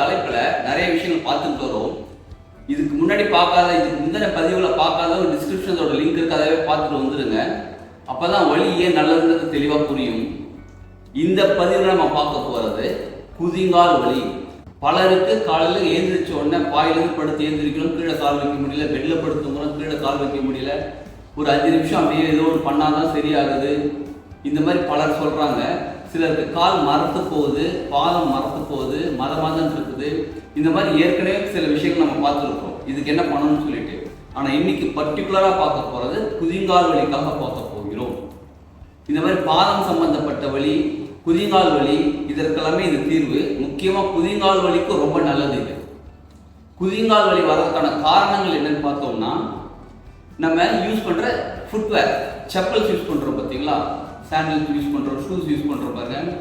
தலைப்பில் நிறைய விஷயங்கள் பார்த்துட்டு வரோம். இதுக்கு முன்னாடி பார்க்காத இதுக்கு முந்தின பதிவில் பார்க்காத ஒரு டிஸ்கிரிப்ஷனோட லிங்க் இருக்கு பார்த்துட்டு பார்த்துட்டு அப்போ தான் வழி ஏன் நல்லதுன்றது தெளிவாக புரியும். இந்த பதிவில் நம்ம பார்க்க போகிறது குதிங்கால் வலி. பலருக்கு காலையில் ஏந்திரிச்ச உடனே பாயிலிருந்து படுத்து எழுந்திரிக்கணும் கீழே கால் வைக்க முடியல பெட்டில் படுத்துங்கிறோம் கீழே கால் வைக்க முடியல. ஒரு அஞ்சு நிமிஷம் அப்படியே ஏதோ ஒன்று பண்ணாதான் சரியாகுது. இந்த மாதிரி பலர் சொல்கிறாங்க சிலருக்கு கால் மரத்து போகுது பாதம் மரத்து போகுது மத மதம் இருக்குது. இந்த மாதிரி ஏற்கனவே சில விஷயங்கள் நம்ம பார்த்துருக்கோம். இதுக்கு என்ன பண்ணணும்னு சொல்லிட்டு. ஆனால் இன்னைக்கு பர்டிகுலராக பார்க்க போகிறது குதிங்கால் வலிக்காக பார்க்க போகிறோம். இந்த மாதிரி பாதம் சம்பந்தப்பட்ட வழி குதிங்கால் வலி இதற்கெல்லாமே இது தீர்வு. முக்கியமாக குதிங்கால் வலிக்கு ரொம்ப நல்லது இது. குதிங்கால் வலி வர்றதுக்கான காரணங்கள் என்னன்னு பார்த்தோம்னா நம்ம யூஸ் பண்ணுற ஃபுட்வேர் செப்பல்ஸ் யூஸ் பண்ணுறோம் பார்த்தீங்களா? சாண்டில்ஸ் யூஸ் பண்ணுறோம் ஷூஸ் யூஸ் பண்ணுறோம் பாருங்க.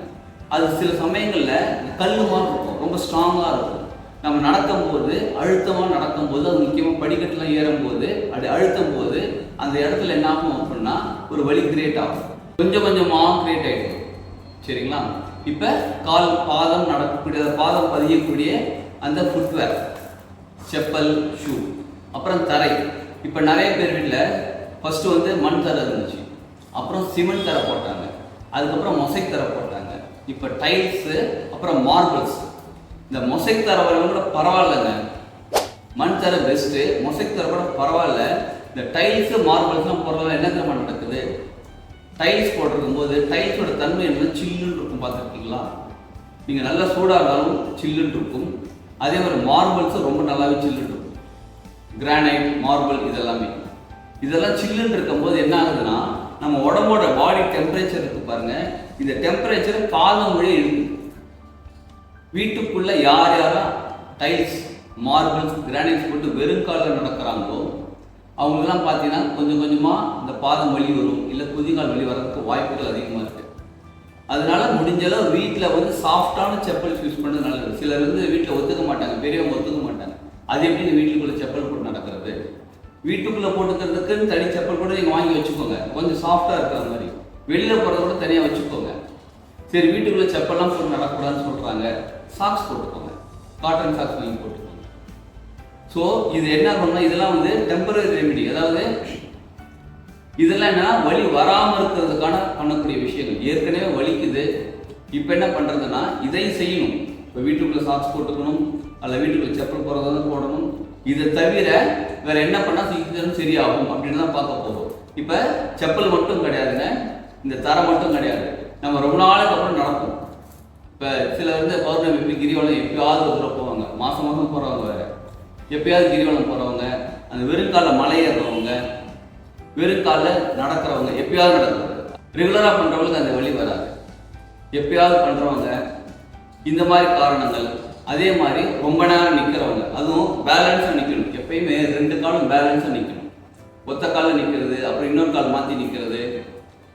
அது சில சமயங்களில் கல் மாதிரி இருக்கும் ரொம்ப ஸ்ட்ராங்காக இருக்கும். நம்ம நடத்தும் போது அழுத்தமாக நடக்கும் போது அது முக்கியமாக படிக்கட்டுலாம் ஏறும்போது அப்படி அழுத்தும் போது அந்த இடத்துல என்ன ஆகும் அப்படின்னா ஒரு வலி கிரியேட் ஆகும். கொஞ்சம் கொஞ்சமாக கிரியேட் ஆகிடும் சரிங்களா? இப்போ கால் பாதம் நடக்கக்கூடிய பாதம் பதியக்கூடிய அந்த ஃபுட்வேர் செப்பல் ஷூ அப்புறம் தரை. இப்போ நிறைய பேர் வீட்டில் ஃபஸ்ட்டு வந்து மண் தரை இருந்துச்சு. அப்புறம் சிமெண்ட் தர போட்டாங்க. அதுக்கப்புறம் மொசைக் தர போட்டாங்க. இப்போ டைல்ஸு அப்புறம் மார்பிள்ஸ் இந்த மொசைக் தர கூட பரவாயில்லைங்க. மண் தர பெஸ்ட்டு மொசைக் தர கூட பரவாயில்ல. இந்த டைல்ஸு மார்பிள்ஸ்லாம் போடுறதுல என்ன தெரியுமா நடக்குது? டைல்ஸ் போட்டிருக்கும் போது டைல்ஸோட தன்மை என்ன சில்லுன்னு இருக்கும். பார்த்துருக்கீங்களா? நீங்கள் நல்லா சூடாக இருந்தாலும் சில்லுன்னு இருக்கும். அதே மாதிரி மார்பிள்ஸும் ரொம்ப நல்லாவே சில்லுன்னு இருக்கும். கிரானைட் மார்பிள் இதெல்லாமே. இதெல்லாம் சில்லுன்னு இருக்கும்போது என்ன ஆகுதுன்னா நம்ம உடம்போட பாடி டெம்பரேச்சர் இருக்கு பாருங்க. இந்த டெம்பரேச்சர் காலம் மொழி இருக்கு வீட்டுக்குள்ள யார் யாரெல்லாம் டைல்ஸ் மார்பிள்ஸ் கிரானைட்ஸ் போட்டு வெறும் நடக்கிறாங்களோ அவங்கெல்லாம் பார்த்தீங்கன்னா கொஞ்சம் கொஞ்சமாக இந்த பாதம் வலி வரும். இல்லை குதிகால் வலி வர்றதுக்கு வாய்ப்புகள் அதிகமாக இருக்குது அதனால முடிஞ்சளவு வீட்டில் வந்து சாஃப்டான செப்பல்ஸ் யூஸ் பண்ணுறது நல்லது. சிலர் வந்து வீட்டில் ஒத்துக்க மாட்டாங்க பெரியவங்க ஒத்துக்க மாட்டாங்க. அது எப்படி இந்த வீட்டுக்குள்ளே செப்பல் போட்டு நடக்கிறது? வீட்டுக்குள்ளே போட்டுக்கிறதுக்குன்னு தனி செப்பல் கூட நீங்கள் வாங்கி வச்சுக்கோங்க. கொஞ்சம் சாஃப்டாக இருக்கிற மாதிரி. வெளியில் போகிறத கூட தனியாக வச்சுக்கோங்க. சரி வீட்டுக்குள்ளே செப்பல்லாம் போட்டு நடக்கூடாதுன்னு சொல்கிறாங்க சாக்ஸ் போட்டுக்கோங்க. காட்டன் சாக்ஸ் வாங்கி போட்டுக்கோங்க. ஸோ இது என்ன பண்ணணும் இதெல்லாம் வந்து டெம்பரரி ரெமிடி அதாவது இதெல்லாம் என்னன்னா வலி வராமல் இருக்கிறதுக்கான பண்ணக்கூடிய விஷயங்கள். ஏற்கனவே வலிக்குது. இப்போ என்ன பண்ணுறதுன்னா இதை செய்யணும். இப்போ வீட்டுக்குள்ளே சாக்ஸ் போட்டுக்கணும். அல்ல வீட்டுக்குள்ளே செப்பல் போகிறதா போடணும். இதை தவிர வேற என்ன பண்ணா சீக்கிரம் சரியாகும் அப்படின்னு தான் பார்க்க போகும் இப்போ செப்பல் மட்டும் கிடையாதுங்க. இந்த தரம் மட்டும் கிடையாது. நம்ம ரொம்ப நாளுக்கு அப்புறம் நடக்கும். இப்போ சில வந்து பௌர்ணமி எப்படி கிரிவலம் எப்பயாவது ஒரு போவாங்க. மாசம் மாசம் போறவங்க வேற. எப்பயாவது கிரிவலம் போறவங்க அந்த வெறுக்கால மலை ஏறுறவங்க வெறுக்கால நடக்கிறவங்க எப்பயாவது நடக்கிறவங்க ரெகுலரா பண்றவங்களுக்கு அந்த வழி வராது. எப்பயாவது பண்றவங்க இந்த மாதிரி காரணங்கள் அதே மாதிரி ரொம்ப நேரம் நிற்கிறவங்க அதுவும் பேலன்ஸாக நிற்கணும் எப்பயுமே ரெண்டு காலம் பேலன்ஸாக நிற்கணும் ஒத்த காலில் நிற்கிறது அப்புறம் இன்னொரு கால் மாற்றி நிற்கிறது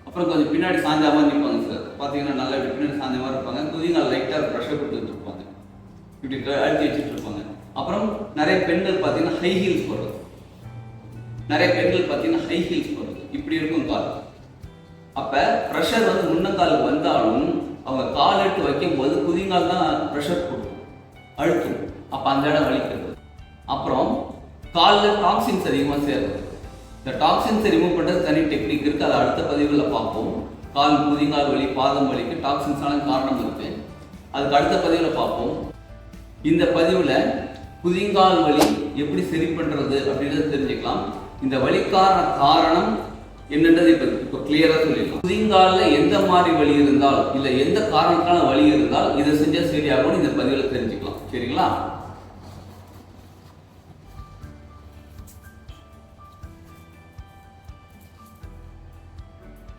அப்புறம் கொஞ்சம் பின்னாடி சாஞ்சா மாதிரி நிற்பாங்க சார் பார்த்தீங்கன்னா நல்லா இப்படி பின்னாடி சாஞ்ச மாதிரி இருப்பாங்க குதிங்கால் லைட்டாக ப்ரெஷர் கொடுத்துட்டு இருப்பாங்க. இப்படி அழுத்தி வச்சுட்டு இருப்பாங்க. அப்புறம் நிறைய பெண்கள் பார்த்தீங்கன்னா ஹை ஹீல்ஸ் போடுறது. நிறைய பெண்கள் பார்த்தீங்கன்னா ஹை ஹீல்ஸ் போடுறது. இப்படி இருக்கும் கால். அப்போ ப்ரெஷர் வந்து முன்னங்கால் வந்தாலும் அவங்க கால் எடுத்து வைக்கும்போது குதிங்கால் தான் ப்ரெஷர் கொடுக்கும். அழுத்தும். அப்போ அந்த இடம் வலிக்கிறது. அப்புறம் காலில் டாக்ஸின்ஸ் அதிகமாக சேருது இந்த டாக்ஸின்ஸை ரிமூவ் பண்ணுறது தனி டெக்னிக் இருக்குது அதை அடுத்த பதிவுகளில் பார்ப்போம். கால் முதிங்கால் வலி பாதம் வலிக்கு டாக்ஸின்ஸான காரணம் இருக்குது அதுக்கு அடுத்த பதிவில் பார்ப்போம். இந்த பதிவில் குதிங்கால் வலி எப்படி சரி பண்ணுறது அப்படின்றத தெரிஞ்சுக்கலாம். இந்த வலிக்கான காரணம் என்னன்றது இப்போ இப்போ கிளியராக சொல்லிடலாம். குதிங்காலில் எந்த மாதிரி வலி இருந்தால் இல்லை எந்த காரணத்தான வலி இருந்தால் இதை செஞ்சால் சரியாகும்னு இந்த பதிவில் தெரிஞ்சுக்கலாம். சரிங்களா?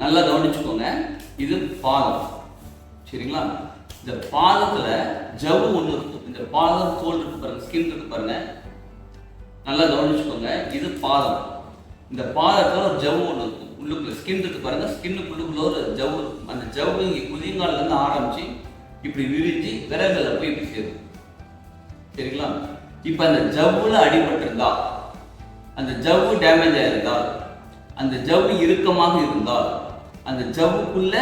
நல்லா கவனிச்சுக்கோங்க. இது பாதம். சரிங்களா? இந்த பாதத்துல ஜவ்வு ஒண்ணு இருக்கும். இந்த பாதம் தோல் இருக்கு பாருங்க ஸ்கின் இருக்கு பாருங்க. நல்லா கவனிச்சுக்கோங்க. இது பாதம். இந்த பாதத்துல ஒரு ஜவு ஒண்ணு இருக்கும். உள்ளுக்குள்ள ஸ்கின் இருக்கு பாருங்க ஸ்கின்னுக்குள்ளுக்குள்ள ஒரு ஜவு இருக்கும். அந்த ஜவு இங்க குதிங்கால்ல இருந்து ஆரம்பிச்சு இப்படி விரிஞ்சு விரல்கள்ல போய் இப்படி சேரும். சரிங்களா? இப்ப அந்த ஜவ்வுல அடிபட்டிருந்தா அந்த ஜவ்வு டேமேஜ் ஆயிருந்தால் அந்த ஜவ்வு இறுக்கமாக இருந்தால் அந்த ஜவ்வுக்குள்ள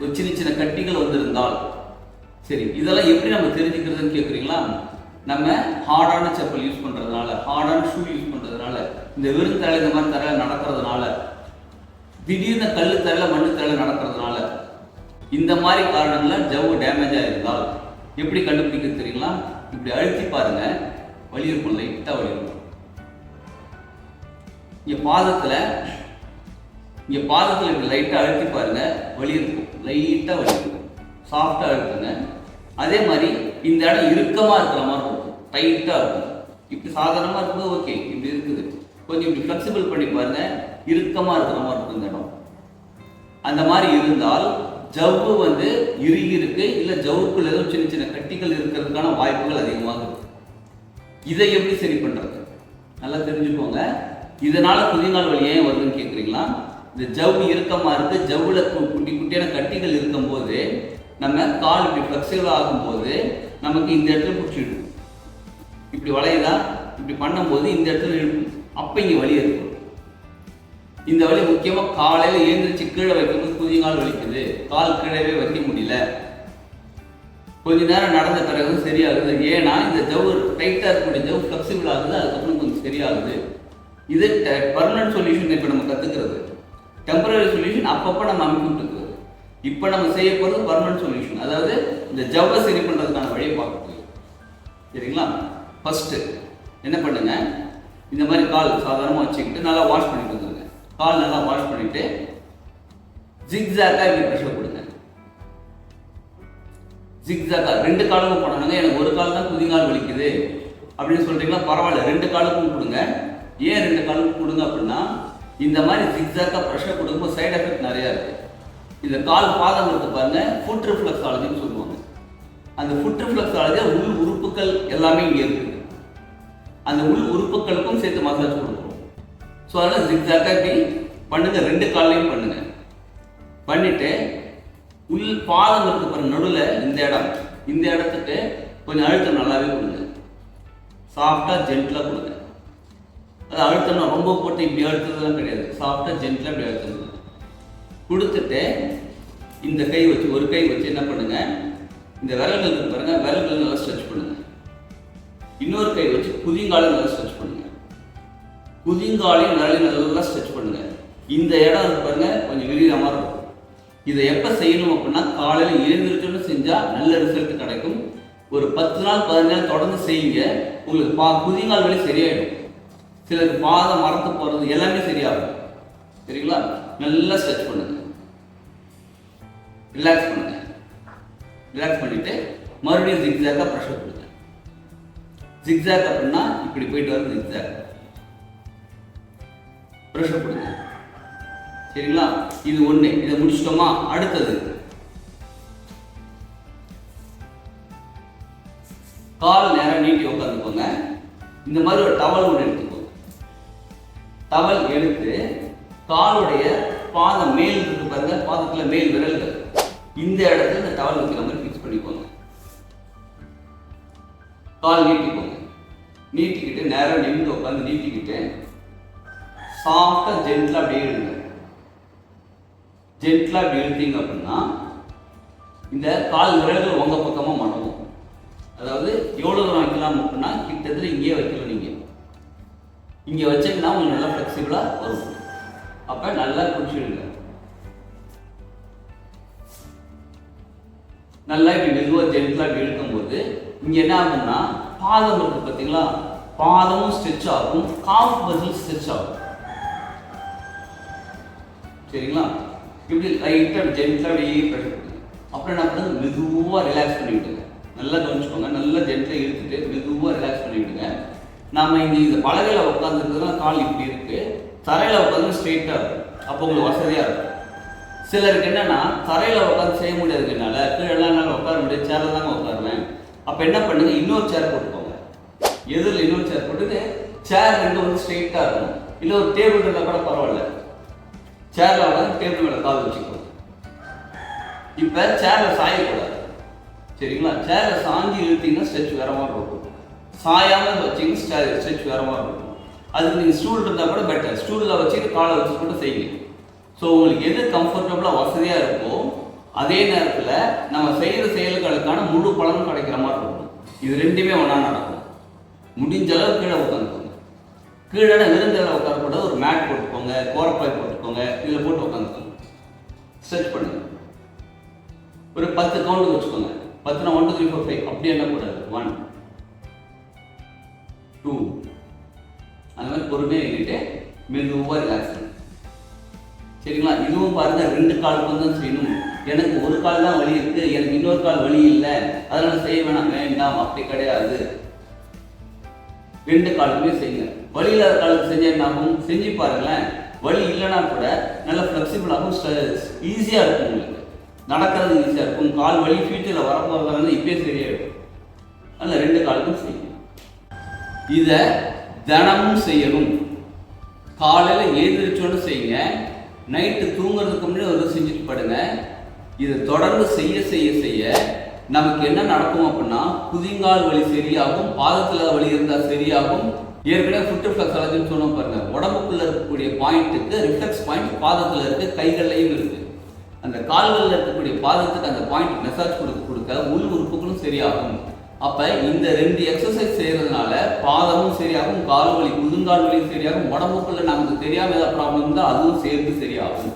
ஒரு சின்ன சின்ன கட்டிகள் வந்திருந்தால் சரி இதெல்லாம் எப்படி நம்ம தெரிஞ்சுக்கிறதுன்னு கேட்குறீங்களா நம்ம ஹார்டான செப்பல் யூஸ் பண்ணுறதுனால ஹார்டான ஷூ யூஸ் பண்ணுறதுனால இந்த வெறும் தலை இந்த மாதிரி தரையில் நடக்கிறதுனால திடீர்னு கல் தரையில் மண்ணு தரையில் நடக்கிறதுனால இந்த மாதிரி காரணங்கள்ல ஜவ்வு டேமேஜ் ஆயிருந்தால் எப்படி கண்டுபிடிக்க தெரியுங்களா? இப்படி அழுத்தி பாருங்க. வலி இருக்கும் லைட்டாக வலி இருக்கும். இங்க பாதத்துல இங்க பாதத்துல இப்படி லைட்டா அழுத்தி பாருங்க. வலி இருக்கும். லைட்டா வலி இருக்கும். சாஃப்டா இருக்குங்க அதே மாதிரி இந்த இடம் இறுக்கமா இருக்கிற மாதிரி இருக்கும். டைட்டா இருக்கும். இப்படி சாதாரணமா இருக்குது ஓகே இப்படி இருக்குது. கொஞ்சம் இப்படி ஃப்ளெக்சிபிள் பண்ணி பாருங்க. இறுக்கமா இருக்கிற மாதிரி இருக்கும் இந்த இடம். அந்த மாதிரி இருந்தால் ஜவ்வு வந்து இறுகி இருக்கு இல்ல ஜவ்வுக்குள்ள ஏதோ சின்ன சின்ன கட்டிகள் இருக்கிறதுக்கான வாய்ப்புகள் அதிகமாக இருக்கு. இதை எப்படி சரி பண்றது? நல்லா தெரிஞ்சுக்கோங்க. இதனால குதிங்கால் வலி ஏன் வருதுன்னு கேக்குறீங்களா? இந்த ஜவ்வு இறுக்கமா இருக்கு ஜவ்வுல குட்டி குட்டியான கட்டிகள் இருக்கும்போது நம்ம கால் இப்படி ஃபிளெக்சிபிள் ஆகும்போது நமக்கு இந்த இடத்துல பிடிச்சிடும் இப்படி வளையுதா? இப்படி பண்ணும்போது இந்த இடத்துல இழுக்கும். அப்ப இங்க வலி இருக்கும் இந்த வலி முக்கியமாக காலையில் எழுந்திரிச்சு கீழே வைக்கும்போது குதிங்கால் வலிக்குது. கால் கீழவே வைக்க முடியல. கொஞ்ச நேரம் நடந்த பிறகு சரியாகுது. ஏன்னா இந்த ஜவு டைட்டாக இருக்கக்கூடிய ஜவு ஃப்ளெக்சிபிள் ஆகுது. அதுக்கப்புறம் கொஞ்சம் சரியாகுது. இது பர்மனன்ட் சொல்யூஷன் இப்போ நம்ம கற்றுக்கிறது டெம்பரரி சொல்யூஷன் அப்பப்போ நம்ம அமைக்கிட்டு இருக்கிறது இப்போ நம்ம செய்ய போகிறது பர்மனன்ட் சொல்யூஷன் அதாவது இந்த ஜவ்வை சரி பண்ணுறதுக்கான வழியை பார்க்கறது. சரிங்களா? ஃபஸ்ட்டு என்ன பண்ணுங்க? இந்த மாதிரி கால் சாதாரணமாக வச்சுக்கிட்டு நல்லா வாஷ் பண்ணிட்டு கால் நல்லா வாஷ் பண்ணிட்டு ஜிக்ஸாக்கா இப்படி ப்ரெஷர் கொடுங்க ஜிக்ஸாக்கா ரெண்டு காலுக்கும் போடணுங்க. எனக்கு ஒரு கால் தான் குதிங்கால் வலிக்குது. அப்படின்னு சொல்றீங்களா? பரவாயில்ல ரெண்டு காலுக்கும் கொடுங்க ஏன் ரெண்டு காலுக்கும் கொடுங்க அப்படின்னா இந்த மாதிரி ஜிக்ஸாக்கா ப்ரெஷர் கொடுக்கும்போது சைடு எஃபெக்ட் நிறைய இருக்கு. இந்த கால் பாதம் இருக்கு பாருங்க ஃபுட் ரிஃப்ளெக்ஸாலஜின்னு சொல்லுவாங்க. அந்த ஃபுட் ரிஃப்ளெக்ஸாலஜி உள் உறுப்புகள் எல்லாமே இங்கே இருக்குது அந்த உள் உறுப்புகளுக்கும் சேர்த்து மசாஜ் கொடுக்குறோம் ஸோ அதனால் ஜிக்ஸாக்கா இப்படி பண்ணுங்க. ரெண்டு கால்லையும் பண்ணுங்கள் பண்ணிவிட்டு உள் பாதம் இருக்கு பாருங்க நடுவில் இந்த இடம் இந்த இடத்துக்கு கொஞ்சம் அழுத்தம் நல்லாவே கொடுங்க. சாஃப்டாக ஜென்டிலாக கொடுங்க. அது அழுத்தம்னா ரொம்ப போட்டு இப்படி அழுத்ததெல்லாம் கிடையாது. சாஃப்டாக ஜென்டிலாக இப்படி அழுத்தம் கொடுத்துட்டு இந்த கை வச்சு ஒரு கை வச்சு என்ன பண்ணுங்கள் இந்த விரல்கள் பாருங்கள் விரல்கள் நல்லா ஸ்ட்ரெச் பண்ணுங்கள் இன்னொரு கை வச்சு குதிங்காலை நல்லா முழங்காலையும் நல்ல விரலையும் நல்லா ஸ்ட்ரெச் பண்ணுங்க. இந்த இடம் இருக்கு பாருங்க கொஞ்சம் விரிகிற மாதிரி இருக்கும். இதை எப்போ செய்யணும் அப்படின்னா காலையில் எழுந்திரிச்சோன்னு செஞ்சால் நல்ல ரிசல்ட் கிடைக்கும். ஒரு பத்து நாள் பதினஞ்சு நாள் தொடர்ந்து செய்யுங்க. உங்களுக்கு பா குதிங்கால் வலி சரியாயிடும். சிலருக்கு பாதம் மரத்து போகிறது எல்லாமே சரியாகும். சரிங்களா? நல்லா ஸ்ட்ரெச் பண்ணுங்க. ரிலாக்ஸ் பண்ணுங்க. ரிலாக்ஸ் பண்ணிட்டு மறுபடியும் ஜிக்ஸாக்கா ப்ரெஷர் கொடுங்க. ஜிக்ஸாக் அப்படின்னா இப்படி போயிட்டு வர ஜிக்ஸாக் ப்ரெஷர் சரிங்களா? இது ஒண்ணு. இதை முடிச்சிட்டோமா? அடுத்தது. கால் நேரம் நீட்டி உட்காந்துக்கோங்க இந்த மாதிரி ஒரு டவல் ஒன்று எடுத்துக்கோங்க. டவல் எடுத்து காலுடைய பாதம் மேல் இருக்கு பாருங்க. பாதத்துல மேல் விரல்கள். இந்த இடத்துல இந்த டவல் வைக்கிற மாதிரி ஃபிக்ஸ் பண்ணிக்கோங்க. கால் நீட்டிக்கோங்க. நீட்டிக்கிட்டு நேரம் நிமிந்து உட்காந்து நீட்டிக்கிட்டு சாஃப்டாக ஜென்டிலாக அப்படியே இழுங்க ஜென்டிலாக அப்படி இழுத்தீங்க அப்படின்னா இந்த கால் விரல்கள் உங்க பக்கமாக மடங்கும். அதாவது எவ்வளோ தூரம் வைக்கலாம் அப்படின்னா கிட்டத்தட்ட இங்கேயே வைக்கலாம் நீங்கள் இங்கே வச்சீங்கன்னா உங்களுக்கு நல்லா ஃப்ளெக்சிபிளாக வரும். அப்போ நல்லா குடிச்சிடுங்க நல்லா இப்படி மெதுவாக ஜென்டிலாக இப்படி இழுக்கும்போது இங்கே என்ன ஆகும்னா பாதம் இருக்குது பார்த்தீங்களா பாதமும் ஸ்ட்ரெச் ஆகும். காஃப் மசில் ஸ்ட்ரெச் ஆகும். சரிங்களா? இப்படி லைட்டாக ஜென்டலாக அப்படியே ப்ரெஷர் கொடுங்க அப்புறம் என்ன பண்ணுறது மெதுவாக ரிலாக்ஸ் பண்ணி விடுங்க நல்லா கவனிச்சுக்கோங்க. நல்லா ஜென்டலாக இழுத்துட்டு மெதுவாக ரிலாக்ஸ் பண்ணி விடுங்க நாம இங்கே இந்த பலகையில் உட்காந்துருக்கிறதுலாம் கால் இப்படி இருக்குது தரையில் உட்காந்து ஸ்ட்ரெயிட்டாக இருக்கும். அப்போ உங்களுக்கு வசதியாக இருக்கும். சிலருக்கு என்னென்னா தரையில் உட்காந்து செய்ய முடியாதுனால கீழெல்லாம் என்னால் உட்கார முடியாது. சேரில் தாங்க உட்காருவேன். அப்போ என்ன பண்ணுங்க? இன்னொரு சேர் போட்டுக்கோங்க. எதிரில் இன்னொரு சேர் போட்டுட்டு சேர் ரெண்டும் வந்து ஸ்ட்ரெயிட்டாக இருக்கும். இல்லை ஒரு டேபிள் இருந்தால் கூட பரவாயில்ல. சேர்ல உட்காந்து டேபிள் மேல கால் வச்சுக்கோ இப்ப சேர்ல சாயக்கூடாது சரிங்களா? சேர்ல சாஞ்சி இழுத்தீங்கன்னா ஸ்ட்ரெச் வேற மாதிரி இருக்கும். சாயாம வச்சீங்கன்னா ஸ்ட்ரெச் வேற மாதிரி இருக்கும். அதுக்கு நீங்க ஸ்டூல் இருந்தா கூட பெட்டர் ஸ்டூல்ல வச்சுட்டு காலை வச்சு கூட செய்யுங்க. ஸோ உங்களுக்கு எது கம்ஃபர்டபுளா வசதியா இருக்கோ அதே நேரத்தில் நம்ம செய்கிற செயல்களுக்கான முழு பலனும் கிடைக்கிற மாதிரி இருக்கும். இது ரெண்டுமே ஒன்றா நடக்கும். முடிஞ்ச அளவு கீழே உட்காந்து கீழே விருந்தில் உட்காரக்கூடாது ஒரு மேட் போட்டுக்கோங்க கோரப்பாய் போட்டுக்கோங்க இதில் போட்டு உட்காந்துக்கோங்க ஸ்ட்ரெச் பண்ணுங்க. ஒரு பத்து கவுண்ட் வச்சுக்கோங்க. பத்துனா one two three four five அப்படி எண்ணக்கூடாது ஒன் டூ அந்த மாதிரி பொறுமையாக எழுதிட்டு மெதுவாக ரிலாக்ஸ் பண்ணுங்க சரிங்களா? இதுவும் பாருங்க ரெண்டு காலுக்கு தான் செய்யணும். எனக்கு ஒரு கால் தான் வலி இருக்கு எனக்கு இன்னொரு கால் வலி இல்லை. அதனால செய்ய வேணாம். வேண்டாம். அப்படி கிடையாது. ரெண்டு காலமே செய்யுங்க. வழி இல்லாத காலத்துக்கு செஞ்ச என்ன ஆகும்? செஞ்சு பாருங்களேன். வலி இல்லைன்னா கூட நல்ல ஃப்ளெக்சிபிளாகவும் ஈஸியாக இருக்கும் உங்களுக்கு. நடக்கிறது ஈஸியாக இருக்கும். கால் வலி ஃபியூச்சரில் வரப்போகிறதுனால இப்பயே சரியாயிடும். அதில் ரெண்டு காலுக்கும் செய்யுங்க. இதை தினமும் செய்யணும். காலையில் எழுந்திரிச்சோன்னு செய்யுங்க. நைட்டு தூங்குறதுக்கு முன்னாடி ஒரு செஞ்சுட்டு படுங்க. இதை தொடர்ந்து செய்ய செய்ய செய்ய நமக்கு என்ன நடக்கும் அப்படின்னா குதிங்கால் வலி சரியாகும் பாதத்தில் வலி இருந்தால் சரியாகும். ஏற்கனவே ஃபுட் அலர்ஜின்னு சொன்னோம் பாருங்க. உடம்புக்குள்ள இருக்கக்கூடிய பாயிண்ட்டுக்கு ரிஃப்ளெக்ஸ் பாயிண்ட் பாதத்தில் இருக்கு கைகள்லையும் இருக்கு. அந்த கால்களில் இருக்கக்கூடிய பாதத்துக்கு அந்த பாயிண்ட் மெசேஜ் கொடுக்க கொடுக்க உள் உறுப்புகளும் சரியாகும். அப்ப இந்த ரெண்டு எக்ஸசைஸ் செய்யறதுனால பாதமும் சரியாகும் கால் வலி குதிங்கால் வலியும் சரியாகும். உடம்புக்குள்ள நமக்கு தெரியாம ஏதாவது ப்ராப்ளம் இருந்தால் அதுவும் சேர்ந்து சரியாகும்.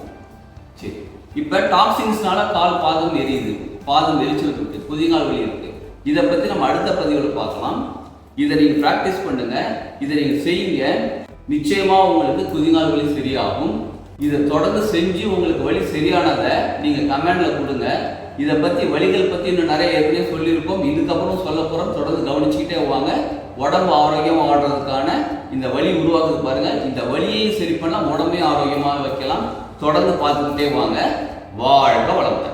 சரி. இப்ப டாக்ஸின்ஸ்னால கால் பாதம் எரியுது. பாதம் எரிச்சல் இருக்கு குதிங்கால் இருக்கு. இதை பத்தி நம்ம அடுத்த பதிவில் பார்க்கலாம். இதை நீங்க ப்ராக்டிஸ் பண்ணுங்க. இதை நீங்க செய்யுங்க. நிச்சயமா உங்களுக்கு குதிங்கால் வலி சரியாகும். இதை தொடர்ந்து செஞ்சு உங்களுக்கு வலி சரியானதை நீங்க கமெண்ட்ல கொடுங்க. இதை பத்தி வழிகள் பத்தி இன்னும் நிறைய ஏற்கனவே சொல்லியிருக்கோம். இதுக்கப்புறம் சொல்ல போறோம் தொடர்ந்து கவனிச்சுக்கிட்டே வாங்க. உடம்பு ஆரோக்கியமாக ஆடுறதுக்கான இந்த வலி உருவாக்குது பாருங்க. இந்த வழியையும் சரி பண்ணால் உடம்பையும் ஆரோக்கியமாக வைக்கலாம். தொடர்ந்து பார்த்துக்கிட்டே வாங்க. வாழ்க வளமுடன்.